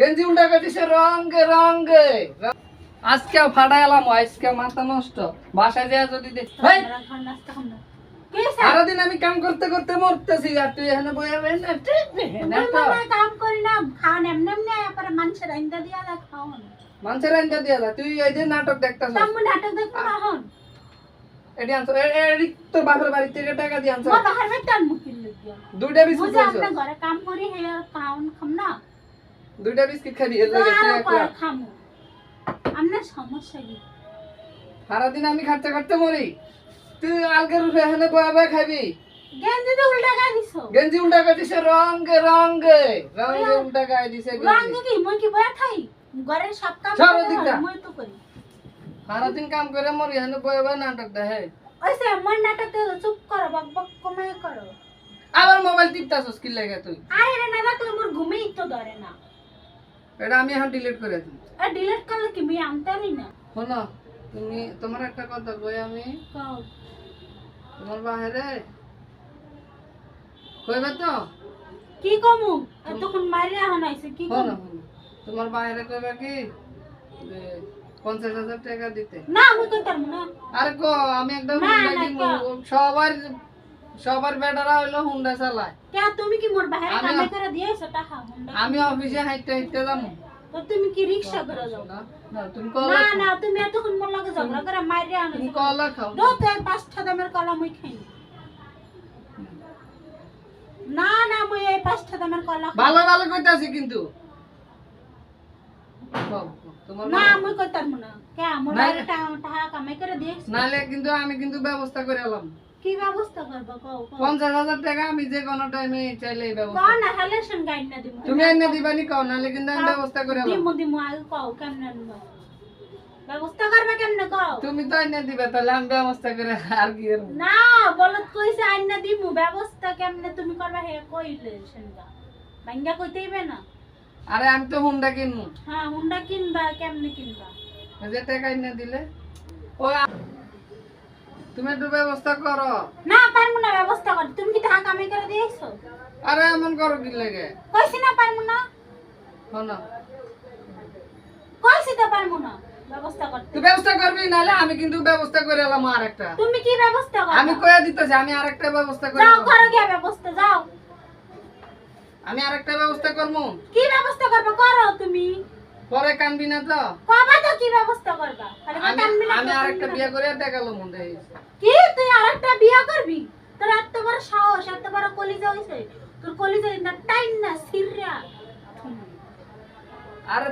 গেঞ্জি উল্টা দিছে রঙে রঙে। আজকে ফাটা এলাম আজকে মাথা নষ্ট। বাসায় যায় যদি ভাই! সারাদিন আমি কাম করতে করতে মরতেছি আর তুই এখানে কাম করি না খান এমনি এমনি পরে মানুষের আইন্দা দিয়া দা খাওন মানুষের আইনটা দিয়ে দা তুই এই যে নাটক দেখতাছ তাম্মু নাটক দেখব না হন এটি আনছো এডি তোর বাপের বাড়ি থেকে টাকা দিয়ে আনছো। মোর বাহার বেটার মুকিল লাগিয়া দুইটা বিস্কুট বুঝে ঘরে কাম করি হে খাওন খাম না। দুইটা বিস্কিট খাবি এর লাগে তুই একলা খামু। আপনার সমস্যা কি? সারাদিন আমি খাটতে খাটতে মরি। তুই আলগের উঠে এখানে বয়ে বয়ে খাবি গেঞ্জি তো উল্টা গায়ে দিছো। গেঞ্জি উল্টা করে দিছে রঙে রঙে। রঙে উল্টা গায়ে দিছে রাঙ্গে কি? মই কি বয়া খাই? ঘরের সব কাম মই তো করি। সারাদিন কাম করে মরি এখানে বয়ে বয়ে নাটক দেখে। ওইসে আমার নাটক তো চুপ করো বক বক কমায় করো। আবার মোবাইল টিপতাছস কি লাগে তুই? আরে রে না দেখলে মোর ঘুমেই তো ধরে না। এটা আমি এখন ডিলিট করে দিই। আর ডিলিট করলে কি? মুই আনতারি না। শোনো তুমি তোমার একটা কথা কই আমি? কও। তোমার বাহিরে? কইবে তো? কি কমু? এতক্ষণ মারিয়া হন আইছে কি কমু? তোমার বাহিরে কইবে কি? পঞ্চাশ হাজার টাকা দিতে। না আমি কই পারব না। আরে কো আমি একদম। সবার সবার বেটারা হইল হুন্ডা চালায়। কে তুমি কি মোর বাইরে আমি- কামে করে দিয়েছ টাকা হুন্ডা আমি অফিসে হাইটে হাইটে যাব তো তুমি কি রিকশা করে যাও? না না তুমি কলা না না তুমি এতক্ষণ মোর লগে ঝগড়া করে মারিয়া আনো তুমি কলা খাও। দো তো পাঁচটা দামের কলা মুই খাই। না না মুই এই পাঁচটা দামের কলা ভালো ভালো কইতাছি কিন্তু। কও, কও, তোমার না ভালো। মুই না। কে মোর বাইরে টাকা টাকা কামাই করে দিয়েছ নাহলে কিন্তু আমি কিন্তু ব্যবস্থা করে এলাম। কি ব্যবস্থা করব? কও কও। পঞ্চাশ হাজার টাকা আমি যে কোনো টাইমে চাইলে ব্যবস্থা কও না হালেশন গাইড না দিমু। তুমি এনে দিবানি কও নাহলে কিন্তু আমি ব্যবস্থা করে দিমু দিমু আগে কও কেমনে নিব ব্যবস্থা করবে কেমনে কও? তুমি তো এনে দিবে তাহলে আমি ব্যবস্থা করে আর কি না বলত কইছে আইনা দিমু ব্যবস্থা কেমনে তুমি করবা হে কইলে সেনগা ভাঙ্গা কইতেইবে না। আরে আমি তো হুন্ডা কিনবো। হ্যাঁ হুন্ডা কিনবা কেমনে কিনবা? যে টাকা এনে দিলে। ও তুমি একটু ব্যবস্থা করো। না পারমু না ব্যবস্থা কর। তুমি কি টাকা কামাই করে দিয়েছ আরে এমন করো কি লাগে? কইছি না পারমু না। শোনো। কইছি তো পারমু না। ব্যবস্থা করতে। তুই ব্যবস্থা করবি নাহলে আমি কিন্তু ব্যবস্থা করে এলাম আর একটা। তুমি কি ব্যবস্থা করো আমি কয়ে দিতেছি আমি আরেকটা ব্যবস্থা করে যাও। করো গিয়া ব্যবস্থা যাও। আমি আরেকটা ব্যবস্থা করব কি ব্যবস্থা করবে? পরে কানবি না তো? কবে তো কি ব্যবস্থা করবা? খালি আমি কানবি না, আমি আরেকটা। বিয়ে করে দেখাল মনে কি? তুই আরেকটা বিয়ে করবি? তোর এত বড় সাহস এত বড় কলিজা হইছে। তোর কলিজা না টাইম না সিরিয়া আর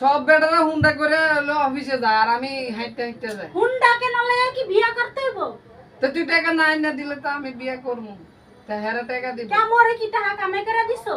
সব বেটারা হুন্ডা করে হলো অফিসে যায় আর আমি হাইটে হাইটে যাই। হুন্ডা কেন লাগে কি বিয়ে করতে হইব? তো তুই টাকা না এনে দিলে তো আমি বিয়ে করব তা হেরা টাকা দিবি। কেমন কি টাকা কামাই করে দিছো?